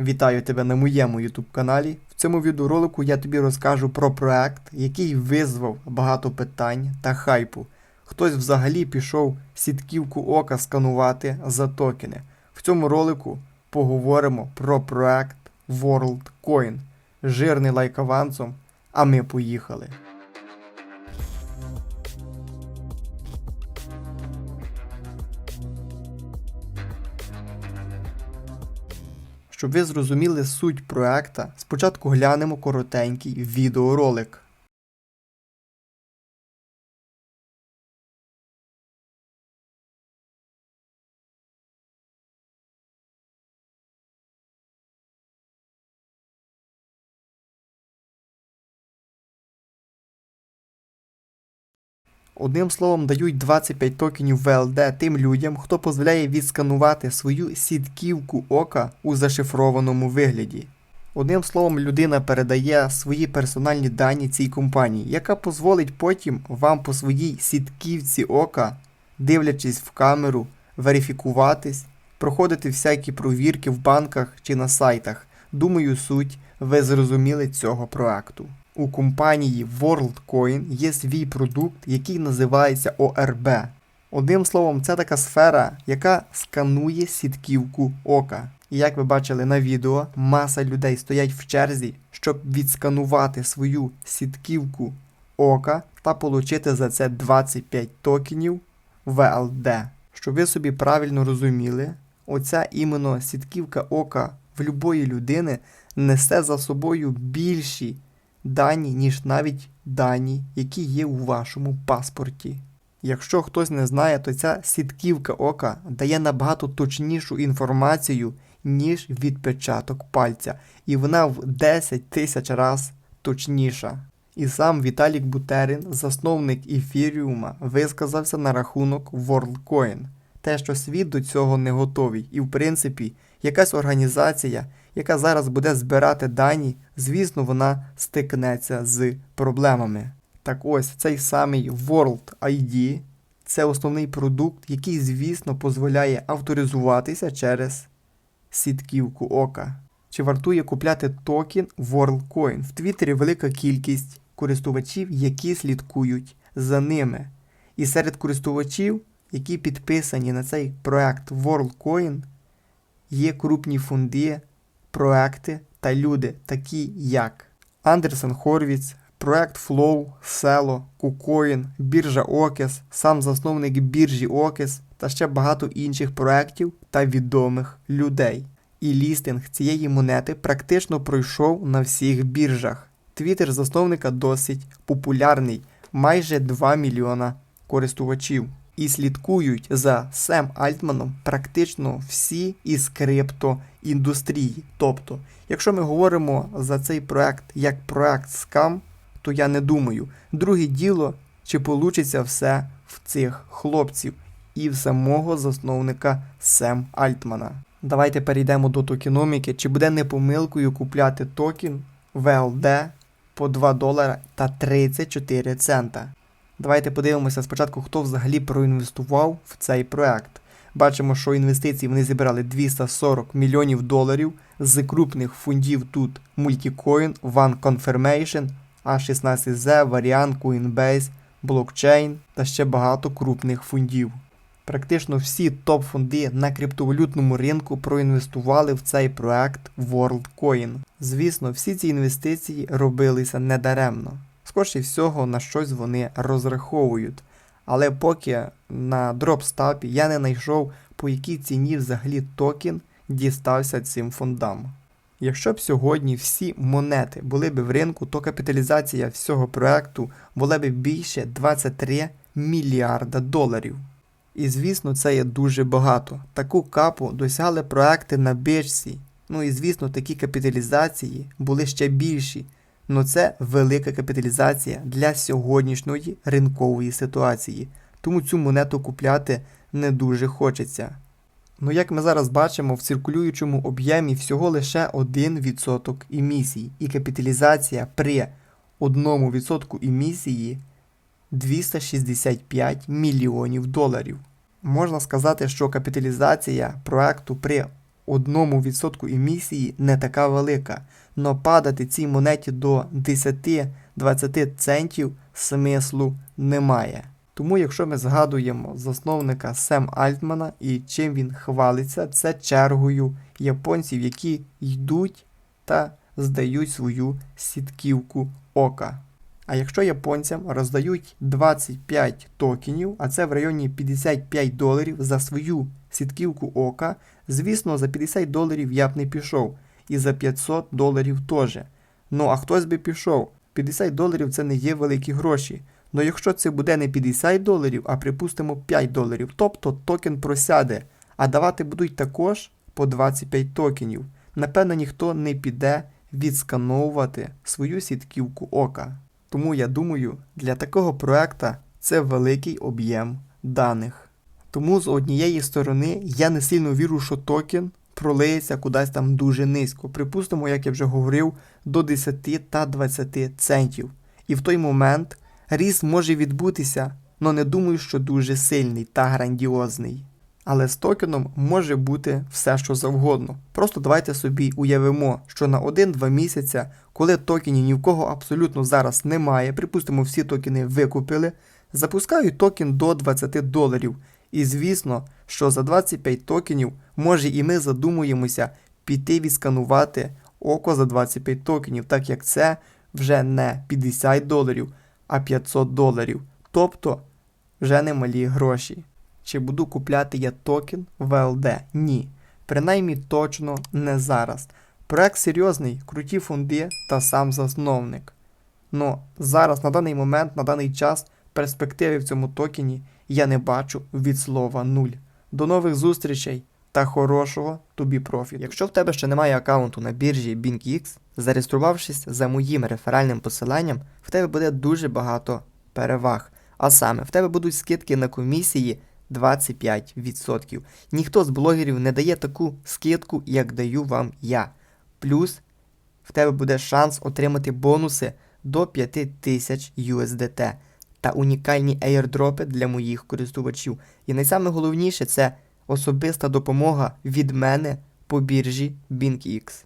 Вітаю тебе на моєму YouTube каналі. В цьому відеоролику я тобі розкажу про проект, який визвав багато питань та хайпу. Хтось взагалі пішов сітківку ока сканувати за токени. В цьому ролику поговоримо про проект WorldCoin. Жирний лайк авансом, а ми поїхали. Щоб ви зрозуміли суть проекта, спочатку глянемо коротенький відеоролик. Одним словом, дають 25 токенів VLD тим людям, хто дозволяє відсканувати свою сітківку ока у зашифрованому вигляді. Одним словом, людина передає свої персональні дані цій компанії, яка дозволить потім вам по своїй сітківці ока, дивлячись в камеру, верифікуватись, проходити всякі провірки в банках чи на сайтах. Думаю, суть ви зрозуміли цього проекту. У компанії WorldCoin є свій продукт, який називається ORB. Одним словом, це така сфера, яка сканує сітківку ока. І як ви бачили на відео, маса людей стоять в черзі, щоб відсканувати свою сітківку ока та отримати за це 25 токенів VLD. Щоб ви собі правильно розуміли, оця іменно сітківка ока в любої людини несе за собою більші дані, ніж навіть дані, які є у вашому паспорті. Якщо хтось не знає, то ця сітківка ока дає набагато точнішу інформацію, ніж відпечаток пальця, і вона в 10 тисяч раз точніша. І сам Віталік Бутерин, засновник Ефіріума, висказався на рахунок WorldCoin. Те, що світ до цього не готовий, і в принципі, якась організація, яка зараз буде збирати дані, звісно, вона стикнеться з проблемами. Так ось цей самий World ID це основний продукт, який, звісно, дозволяє авторизуватися через сітківку ока. Чи вартує купляти токен WorldCoin? В Твіттері велика кількість користувачів, які слідкують за ними. І серед користувачів, які підписані на цей проект WorldCoin, є крупні фонди, проекти та люди, такі як Андерсен Хорвіц, проект Flow, Село, KuCoin, біржа Окес, сам засновник біржі Окес та ще багато інших проєктів та відомих людей. І лістинг цієї монети практично пройшов на всіх біржах. Твіттер засновника досить популярний, майже 2 мільйона користувачів. І слідкують за Сем Альтманом практично всі із криптоіндустрії. Тобто, якщо ми говоримо за цей проект як проект скам, то я не думаю. Друге діло, чи вийде все в цих хлопців і в самого засновника Сем Альтмана. Давайте перейдемо до токеноміки. Чи буде не помилкою купляти токен VLD по 2 долара та 34 цента? Давайте подивимося спочатку, хто взагалі проінвестував в цей проект. Бачимо, що інвестиції вони зібрали 240 мільйонів доларів з крупних фондів тут Multicoin, One Confirmation, A16Z, Variant, Coinbase, Blockchain та ще багато крупних фондів. Практично всі топ-фонди на криптовалютному ринку проінвестували в цей проект WorldCoin. Звісно, всі ці інвестиції робилися недаремно. Скоріше всього, на щось вони розраховують. Але поки на дропстапі я не знайшов, по якій ціні взагалі токен дістався цим фондам. Якщо б сьогодні всі монети були б в ринку, то капіталізація всього проекту була б більше 23 мільярда доларів. І звісно, це є дуже багато. Таку капу досягли проекти на біржці. Ну і звісно, такі капіталізації були ще більші. Ну це велика капіталізація для сьогоднішньої ринкової ситуації. Тому цю монету купляти не дуже хочеться. Ну як ми зараз бачимо, в циркулюючому об'ємі всього лише 1% емісій, і капіталізація при 1% емісії 265 мільйонів доларів. Можна сказати, що капіталізація проекту при 1% емісії не така велика, но падати цій монеті до 10-20 центів смислу немає. Тому, якщо ми згадуємо засновника Сем Альтмана і чим він хвалиться, це чергою японців, які йдуть та здають свою сітківку ока. А якщо японцям роздають 25 токенів, а це в районі 55 доларів за свою сітківку ока, звісно, за 50 доларів я б не пішов, і за 500 доларів теж. Ну а хтось би пішов. 50 доларів це не є великі гроші. Ну якщо це буде не 50 доларів, а припустимо 5 доларів, тобто токен просяде, а давати будуть також по 25 токенів. Напевно, ніхто не піде відскановувати свою сітківку ока. Тому я думаю, для такого проекта це великий об'єм даних. Тому з однієї сторони я не сильно вірю, що токен пролиється кудись там дуже низько. Припустимо, як я вже говорив, до 10 та 20 центів. І в той момент ріст може відбутися, але не думаю, що дуже сильний та грандіозний. Але з токеном може бути все, що завгодно. Просто давайте собі уявимо, що на 1-2 місяця, коли токенів ні в кого абсолютно зараз немає, припустимо, всі токени викупили, запускають токен до 20 доларів. І звісно, що за 25 токенів може і ми задумуємося піти відсканувати око за 25 токенів, так як це вже не 50 доларів, а 500 доларів. Тобто вже немалі гроші. Чи буду купляти я токен ВЛД? Ні. Принаймні точно не зараз. Проект серйозний, круті фонди та сам засновник. Но зараз, на даний момент, на даний час, перспективи в цьому токені я не бачу від слова нуль. До нових зустрічей та хорошого тобі профіту. Якщо в тебе ще немає аккаунту на біржі BinkX, зареєструвавшись за моїм реферальним посиланням, в тебе буде дуже багато переваг. А саме, в тебе будуть скидки на комісії 25%. Ніхто з блогерів не дає таку скидку, як даю вам я. Плюс в тебе буде шанс отримати бонуси до 5000 USDT та унікальні airdропи для моїх користувачів. І найсаме головніше це особиста допомога від мене по біржі BinkX.